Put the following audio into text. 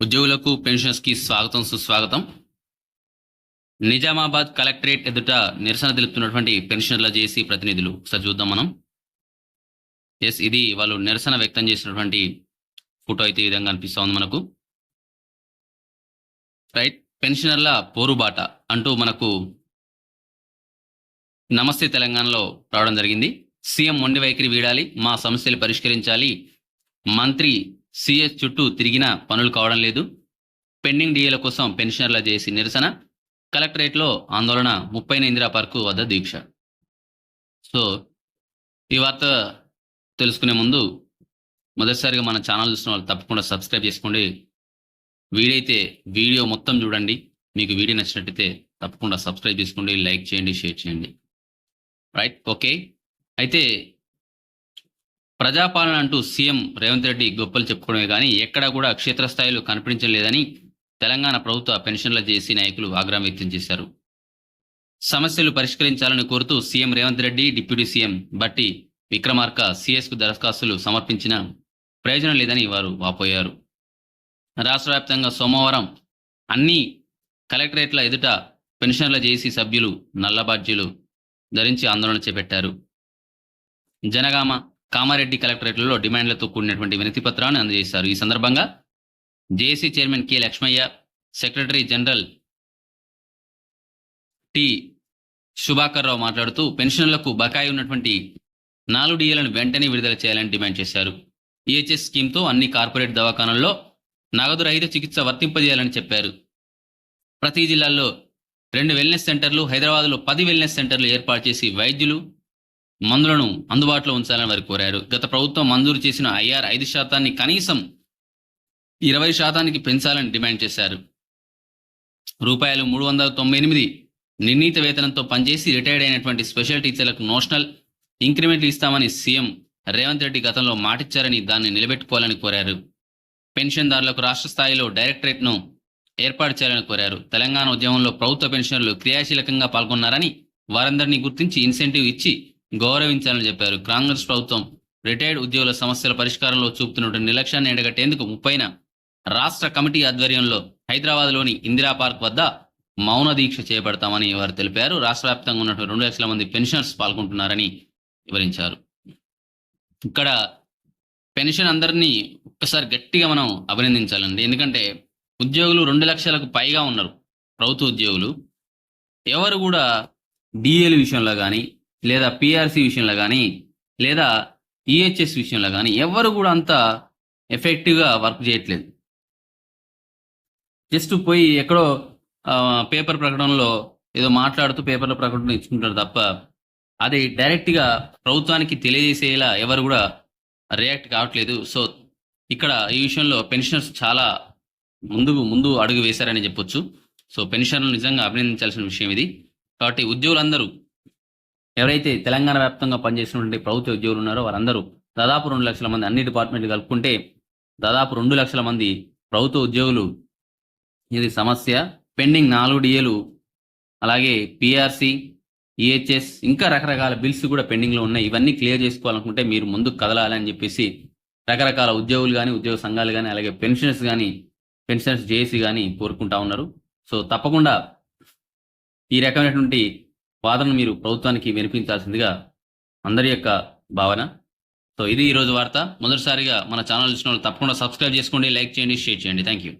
ఉద్యోగులకు పెన్షన్స్కి స్వాగతం సుస్వాగతం. నిజామాబాద్ కలెక్టరేట్ ఎదుట నిరసన తెలుపుతున్నటువంటి పెన్షనర్ల జేసీ ప్రతినిధులు. ఒకసారి చూద్దాం మనం. ఎస్ ఇది వాళ్ళు నిరసన వ్యక్తం చేసినటువంటి ఫోటో అయితే ఈ విధంగా అనిపిస్తా ఉంది మనకు. రైట్ పెన్షనర్ల పోరుబాట అంటూ మనకు నమస్తే తెలంగాణలో రావడం జరిగింది. సీఎం మొండి వైఖరి వీడాలి మా సమస్యలు పరిష్కరించాలి మంత్రి సిఎస్ చుట్టూ తిరిగినా పనులు కావడం లేదు. పెండింగ్ డిఏల కోసం పెన్షనర్ల చేసి నిరసన. కలెక్టరేట్లో ఆందోళన ముప్పైన ఇందిరా పార్కు వద్ద దీక్ష. సో ఈ వార్త తెలుసుకునే ముందు మొదటిసారిగా మన ఛానల్ చూసిన వాళ్ళు తప్పకుండా సబ్స్క్రైబ్ చేసుకోండి. వీడైతే వీడియో మొత్తం చూడండి. మీకు వీడియో నచ్చినట్టయితే తప్పకుండా సబ్స్క్రైబ్ చేసుకోండి లైక్ చేయండి షేర్ చేయండి. Right okay. అయితే ప్రజాపాలన అంటూ సీఎం రేవంత్ రెడ్డి గొప్పలు చెప్పుకోవడమే కానీ ఎక్కడా కూడా క్షేత్రస్థాయిలో కనిపించలేదని తెలంగాణ ప్రభుత్వ పెన్షన్ల జేసీ నాయకులు ఆగ్రహం వ్యక్తం చేశారు. సమస్యలు పరిష్కరించాలని కోరుతూ CM Revanth Reddy deputy CM Bhatti Vikramarka సీఎస్కు దరఖాస్తులు సమర్పించిన ప్రయోజనం లేదని వారు వాపోయారు. రాష్ట్ర వ్యాప్తంగా సోమవారం అన్ని కలెక్టరేట్ల ఎదుట పెన్షన్ల జేసీ సభ్యులు నల్ల ధరించి ఆందోళన చేపట్టారు. జనగామ కామారెడ్డి కలెక్టరేట్లలో డిమాండ్లతో కూడినటువంటి వినతి పత్రాన్ని అందజేశారు. ఈ సందర్భంగా JAC chairman K Lakshmaiah secretary general T Shubhakar Rao మాట్లాడుతూ పెన్షన్లకు బకాయి ఉన్నటువంటి నాలుగు డిఏలను వెంటనే విడుదల చేయాలని డిమాండ్ చేశారు. ఈహెచ్ఎస్ స్కీమ్తో అన్ని కార్పొరేట్ దవాఖానల్లో నగదు రహిత చికిత్స వర్తింపజేయాలని చెప్పారు. ప్రతి జిల్లాల్లో రెండు వెల్నెస్ సెంటర్లు హైదరాబాద్లో పది వెల్నెస్ సెంటర్లు ఏర్పాటు చేసి వైద్యులు మందులను అందుబాటులో ఉంచాలని వారు కోరారు. గత ప్రభుత్వం మంజూరు చేసిన ఐఆర్ ఐదు శాతాన్ని కనీసం ఇరవై శాతానికి పెంచాలని డిమాండ్ చేశారు. రూపాయలు మూడు వందల తొంభై ఎనిమిది నిర్ణీత వేతనంతో పనిచేసి రిటైర్డ్ అయినటువంటి స్పెషల్ టీచర్లకు నోషనల్ ఇంక్రిమెంట్లు ఇస్తామని సీఎం రేవంత్ రెడ్డి గతంలో మాటిచ్చారని దాన్ని నిలబెట్టుకోవాలని కోరారు. పెన్షన్దారులకు రాష్ట్ర స్థాయిలో డైరెక్టరేట్ను ఏర్పాటు చేయాలని కోరారు. తెలంగాణ ఉద్యమంలో ప్రభుత్వ పెన్షన్లు క్రియాశీలకంగా పాల్గొన్నారని వారందరినీ గుర్తించి ఇన్సెంటివ్ ఇచ్చి గౌరవించాలని చెప్పారు. కాంగ్రెస్ ప్రభుత్వం రిటైర్డ్ ఉద్యోగుల సమస్యల పరిష్కారంలో చూపుతున్న నిర్లక్ష్యాన్ని ఎండగట్టేందుకు ముప్పైన రాష్ట్ర కమిటీ ఆధ్వర్యంలో హైదరాబాద్లోని ఇందిరా పార్క్ వద్ద మౌన దీక్ష చేపడతామని వారు తెలిపారు. రాష్ట్ర వ్యాప్తంగా ఉన్నటువంటి రెండు లక్షల మంది పెన్షనర్స్ పాల్గొంటున్నారని వివరించారు. ఇక్కడ పెన్షన్ అందరినీ ఒక్కసారి గట్టిగా మనం అభినందించాలండి. ఎందుకంటే ఉద్యోగులు రెండు లక్షలకు పైగా ఉన్నారు. ప్రభుత్వ ఉద్యోగులు. ఎవరు కూడా డిఏల విషయంలో కానీ లేదా పిఆర్సీ విషయంలో కానీ లేదా ఈహెచ్ఎస్ విషయంలో కానీ ఎవరు కూడా అంత ఎఫెక్టివ్గా వర్క్ చేయట్లేదు. జస్ట్ పోయి ఎక్కడో పేపర్ ప్రకటనలో ఏదో మాట్లాడుతూ పేపర్ల ప్రకటన ఇచ్చుకుంటారు తప్ప అది డైరెక్ట్గా ప్రభుత్వానికి తెలియజేసేలా ఎవరు కూడా రియాక్ట్ కావట్లేదు. సో ఇక్కడ ఈ విషయంలో పెన్షనర్స్ చాలా ముందుకు ముందు అడుగు వేశారని చెప్పొచ్చు. సో పెన్షన్లు నిజంగా అభినందించాల్సిన విషయం ఇది. కాబట్టి ఉద్యోగులందరూ ఎవరైతే తెలంగాణ వ్యాప్తంగా పనిచేసినటువంటి ప్రభుత్వ ఉద్యోగులు ఉన్నారో వారందరూ దాదాపు రెండు లక్షల మంది అన్ని డిపార్ట్మెంట్లు కలుపుకుంటే దాదాపు రెండు లక్షల మంది ప్రభుత్వ ఉద్యోగులు. ఇది సమస్య. పెండింగ్ నాలుగు డిఏలు అలాగే పిఆర్సి ఈహెచ్ఎస్ ఇంకా రకరకాల బిల్స్ కూడా పెండింగ్లో ఉన్నాయి. ఇవన్నీ క్లియర్ చేసుకోవాలనుకుంటే మీరు ముందుకు కదలాలని చెప్పేసి రకరకాల ఉద్యోగులు కానీ ఉద్యోగ సంఘాలు కానీ అలాగే పెన్షనర్స్ కానీ పెన్షనర్స్ జేఏసీ కానీ కోరుకుంటా ఉన్నారు. సో తప్పకుండా ఈ రకమైనటువంటి వాదనను మీరు ప్రభుత్వానికి వినిపించాల్సిందిగా అందరి యొక్క భావన. సో ఇది ఈరోజు వార్త. మొదటిసారిగా మన ఛానల్ చూసిన వాళ్ళు తప్పకుండా సబ్స్క్రైబ్ చేసుకోండి లైక్ చేయండి షేర్ చేయండి. Thank you